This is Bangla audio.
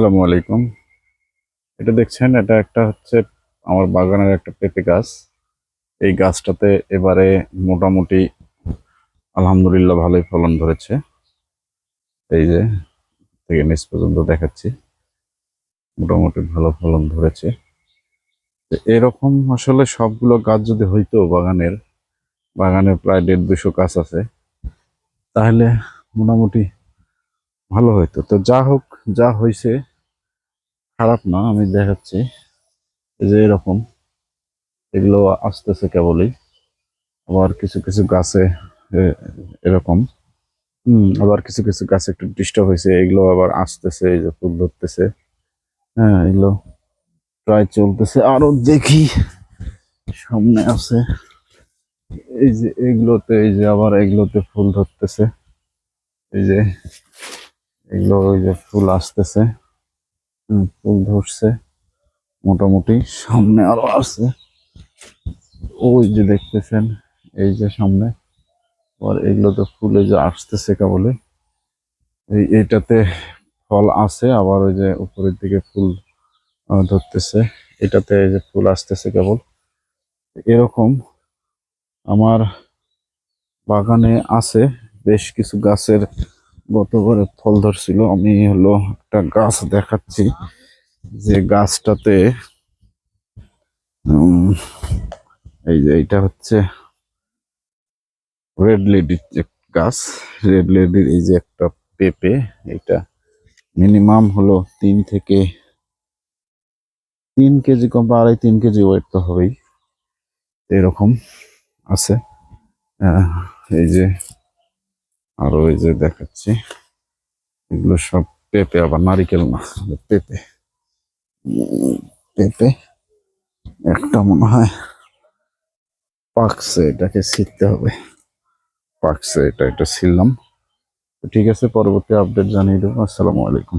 আসসালামু আলাইকুম। এটা দেখছেন, এটা একটা হচ্ছে আমার বাগানের একটা পেঁপে গাছ। এই গাছটাতে এবারে মোটামুটি আলহামদুলিল্লাহ ভালোই ফলন ধরেছে। এই যে, থেকে নিচ পর্যন্ত দেখাচ্ছি। মোটামুটি ভালো ফলন ধরেছে। এরকম আসলে সবগুলো গাছ যদি হইতো বাগানের, বাগানে প্রায় দেড় দুশো গাছ আছে, তাহলে মোটামুটি ভালো হইতো। তো যা হোক, যা হয়েছে খারাপ না, আমি দেখাচ্ছি। এই যে এরকম, এগুলো আসতেছে কেবলই। আবার কিছু কিছু গাছে এরকম। হম, আবার কিছু কিছু গাছে একটু ডিস্টার্ব হয়েছে, এগুলো আবার আসতেছে, এই যে ফুল ধরতেছে। হ্যাঁ এগুলো প্রায় চলতেছে। আরও দেখি, সামনে আছে। এই যে এগুলোতে, এই যে আবার এগুলোতে ফুল ধরতেছে। এই যে, এগুলো ওই যে ফুল আসতেছে। ফুল ধরছে। মোটামুটি সামনে আরও আছে। ওই যে দেখতেছেন, এই যে সামনে। আর এগুলো তো ফুলে যে আসতেছে কেবলে এই এইটাতে ফল আছে, আবার ওই যে উপরের দিকে ফুল ধরতেছে। এটাতে এই যে ফুল আসতেছে কেবল। এরকম আমার বাগানে আছে বেশ কিছু গাছের গতবারে ফল ধরছিল, আমি হলো একটা গাছ দেখাচ্ছি। যে গাছটাতে এই যে এটা হচ্ছে রেড লেডির গাছ, রেড লেডির এই যে একটা পেঁপে, এটা মিনিমাম হলো তিন থেকে তিন কেজি কম বা আড়াই তিন কেজি ওয়েট তো হবেই। এরকম আছে। এই যে আরও ওই যে দেখাচ্ছি, এগুলো সব পেঁপে, আবার নারিকেল না, পেঁপে। পেঁপে একটা মনে হয় পাকছে, এটাকে ছিঁড়তে হবে। পাকছে এটা এটা ছিললাম ঠিক আছে, পরবর্তী আপডেট জানিয়ে দেবো। আসসালামু আলাইকুম।